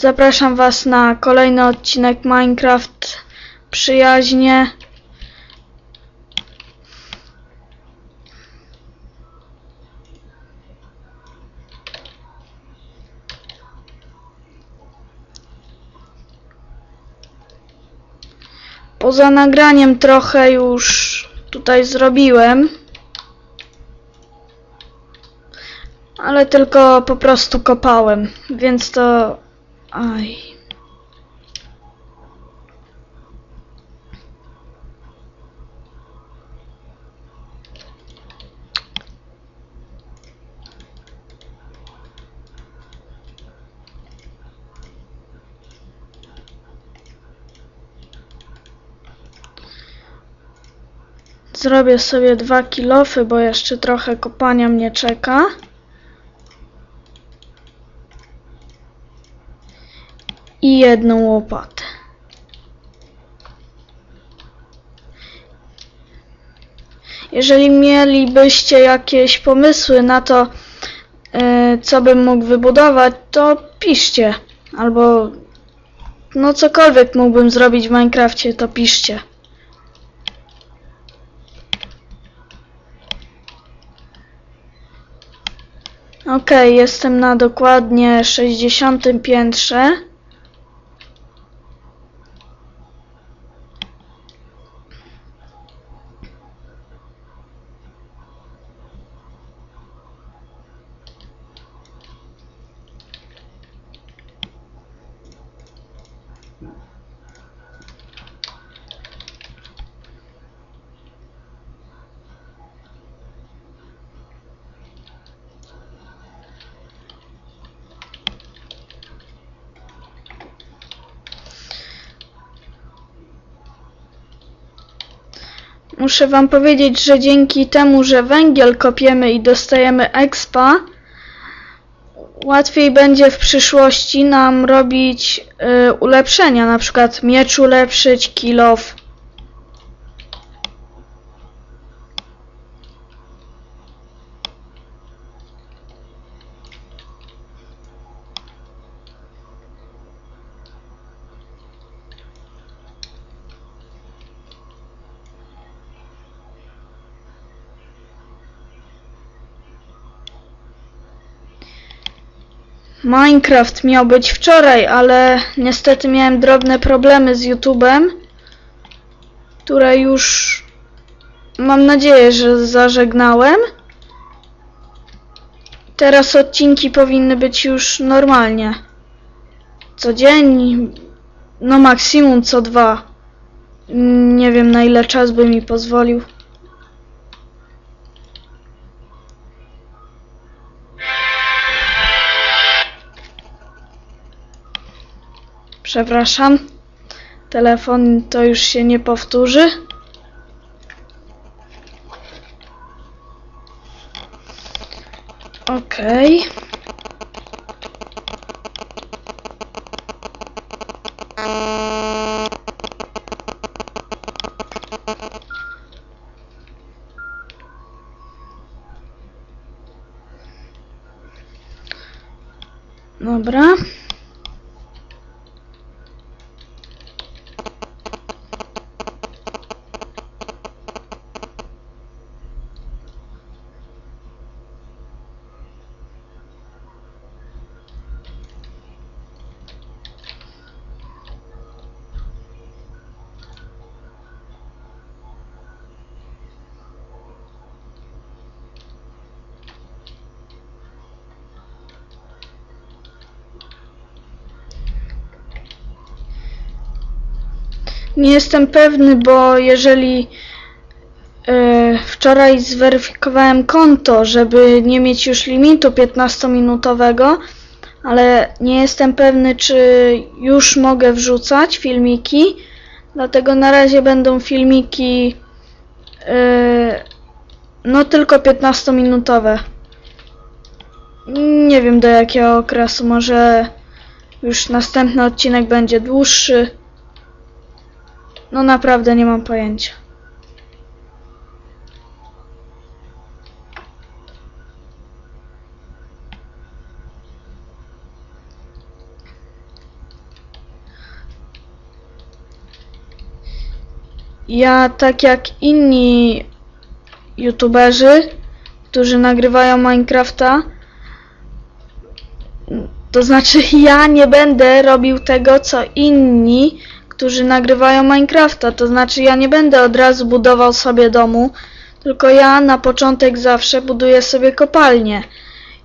Zapraszam Was na kolejny odcinek Minecraft Przyjaźnie. Poza nagraniem trochę już tutaj zrobiłem. Ale tylko po prostu kopałem, więc to... Aj. Zrobię sobie dwa kilofy, bo jeszcze trochę kopania mnie czeka. I jedną łopatę. Jeżeli mielibyście jakieś pomysły na to, e, co bym mógł wybudować, to piszcie. Albo no cokolwiek mógłbym zrobić w Minecrafcie, to piszcie. Okej, jestem na dokładnie 60 piętrze. Muszę wam powiedzieć, że dzięki temu, że węgiel kopiemy i dostajemy expa, łatwiej będzie w przyszłości nam robić y, ulepszenia, na przykład miecz ulepszyć, kilof. Minecraft miał być wczoraj, ale niestety miałem drobne problemy z YouTube'em, które już mam nadzieję, że zażegnałem. Teraz odcinki powinny być już normalnie. Co dzień, no maksimum co dwa. Nie wiem na ile czas by mi pozwolił. Przepraszam. Telefon to już się nie powtórzy. Okej. Dobra. Nie jestem pewny, bo jeżeli e, wczoraj zweryfikowałem konto, żeby nie mieć już limitu 15-minutowego, ale nie jestem pewny, czy już mogę wrzucać filmiki, dlatego na razie będą filmiki e, no tylko 15-minutowe. Nie wiem do jakiego okresu, może już następny odcinek będzie dłuższy. No naprawdę nie mam pojęcia. Ja tak jak inni youtuberzy, którzy nagrywają Minecrafta, to znaczy ja nie będę robił tego co inni, którzy nagrywają Minecrafta. To znaczy ja nie będę od razu budował sobie domu, tylko ja na początek zawsze buduję sobie kopalnię.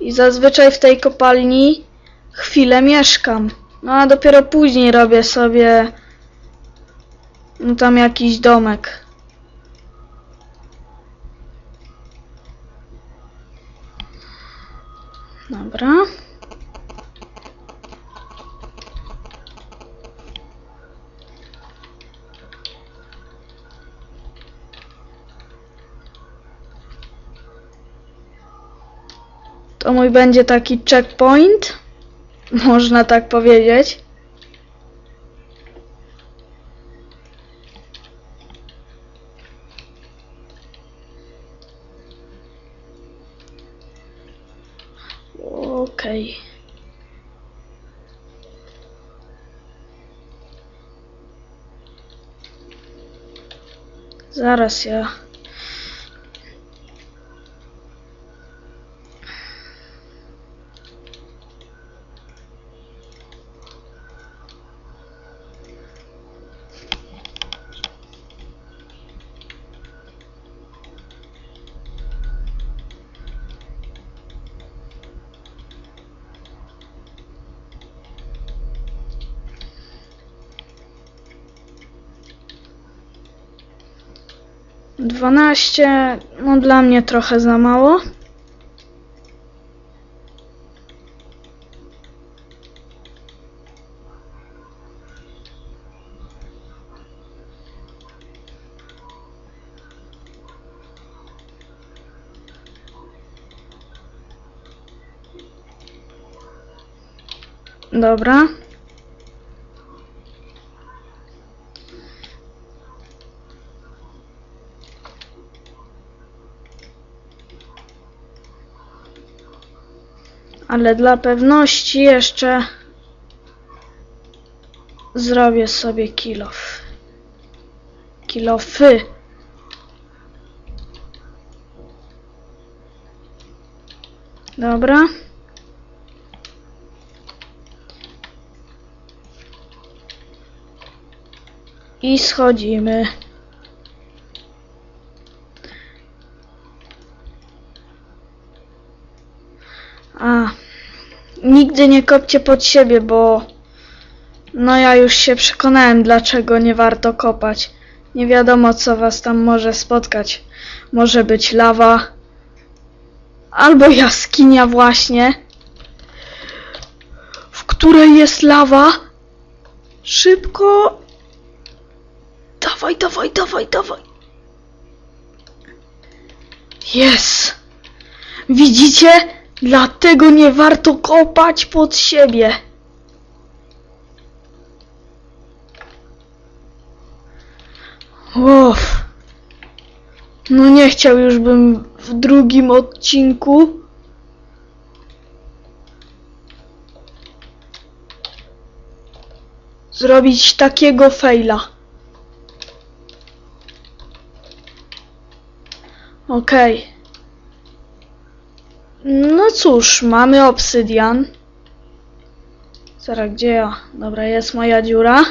I zazwyczaj w tej kopalni chwilę mieszkam. No a dopiero później robię sobie no tam jakiś domek. Dobra. To mój będzie taki checkpoint. Można tak powiedzieć. Okej. Zaraz ja. Dwanaście, no dla mnie trochę za mało. Dobra. Ale dla pewności jeszcze zrobię sobie kilof. Kilofy. Dobra. I schodzimy. A, nigdy nie kopcie pod siebie, bo no ja już się przekonałem, dlaczego nie warto kopać. Nie wiadomo, co was tam może spotkać. Może być lawa, albo jaskinia właśnie, w której jest lawa. Szybko. Dawaj, dawaj, dawaj, dawaj. Jest. Widzicie? Dlatego nie warto kopać pod siebie. Uff. No nie chciał już bym w drugim odcinku. Zrobić takiego faila. Okej. No cóż, mamy obsydian. Zaraz, gdzie ja? Dobra, jest moja dziura.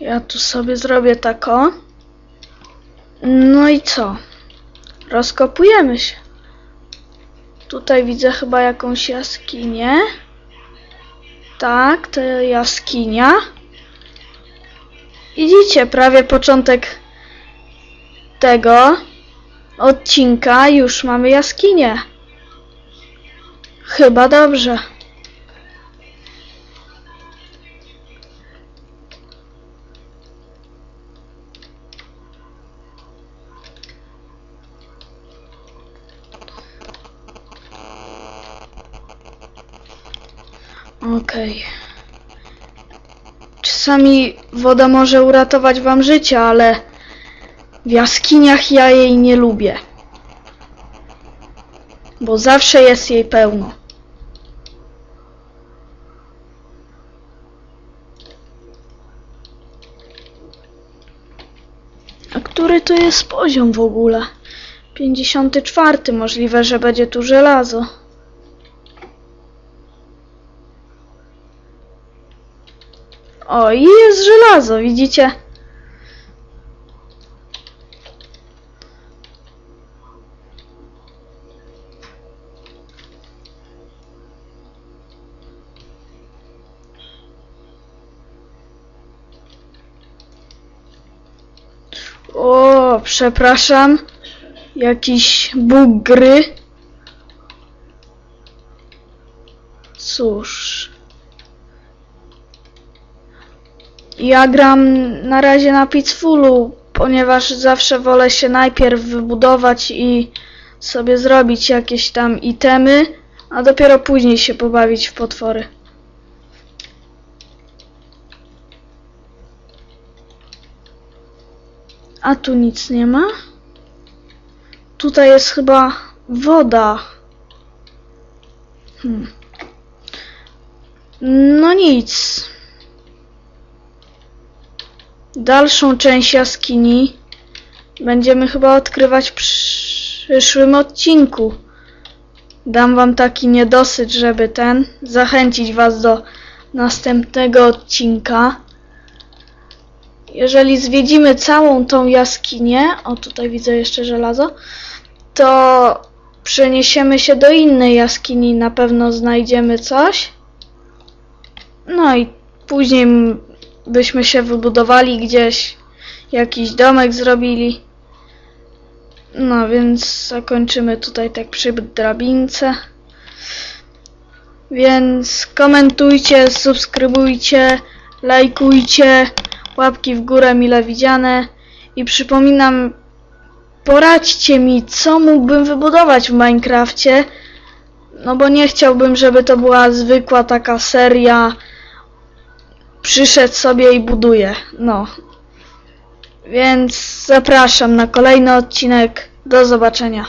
Ja tu sobie zrobię tako. No i co? Rozkopujemy się. Tutaj widzę chyba jakąś jaskinię. Tak, to jaskinia. Widzicie, prawie początek tego odcinka już mamy jaskinię. Chyba dobrze. Okej. Czasami woda może uratować wam życie, ale w jaskiniach ja jej nie lubię. Bo zawsze jest jej pełno. A który to jest poziom w ogóle? 54. Możliwe, że będzie tu żelazo. O, i jest żelazo, widzicie? O, przepraszam. Jakiś bóg gry. Cóż. Ja gram na razie na Peacefulu, ponieważ zawsze wolę się najpierw wybudować i sobie zrobić jakieś tam itemy, a dopiero później się pobawić w potwory. A tu nic nie ma? Tutaj jest chyba woda. Hmm. No nic. Dalszą część jaskini będziemy chyba odkrywać w przyszłym odcinku. Dam wam taki niedosyt, żeby ten zachęcić was do następnego odcinka. Jeżeli zwiedzimy całą tą jaskinię, o tutaj widzę jeszcze żelazo, to przeniesiemy się do innej jaskini, na pewno znajdziemy coś. No i później byśmy się wybudowali gdzieś, jakiś domek zrobili. No więc zakończymy tutaj tak przy drabince. Więc komentujcie, subskrybujcie, lajkujcie, łapki w górę mile widziane. I przypominam, poradźcie mi, co mógłbym wybudować w Minecrafcie. No bo nie chciałbym, żeby to była zwykła taka seria. Przyszedł sobie i buduje. No. Więc zapraszam na kolejny odcinek. Do zobaczenia.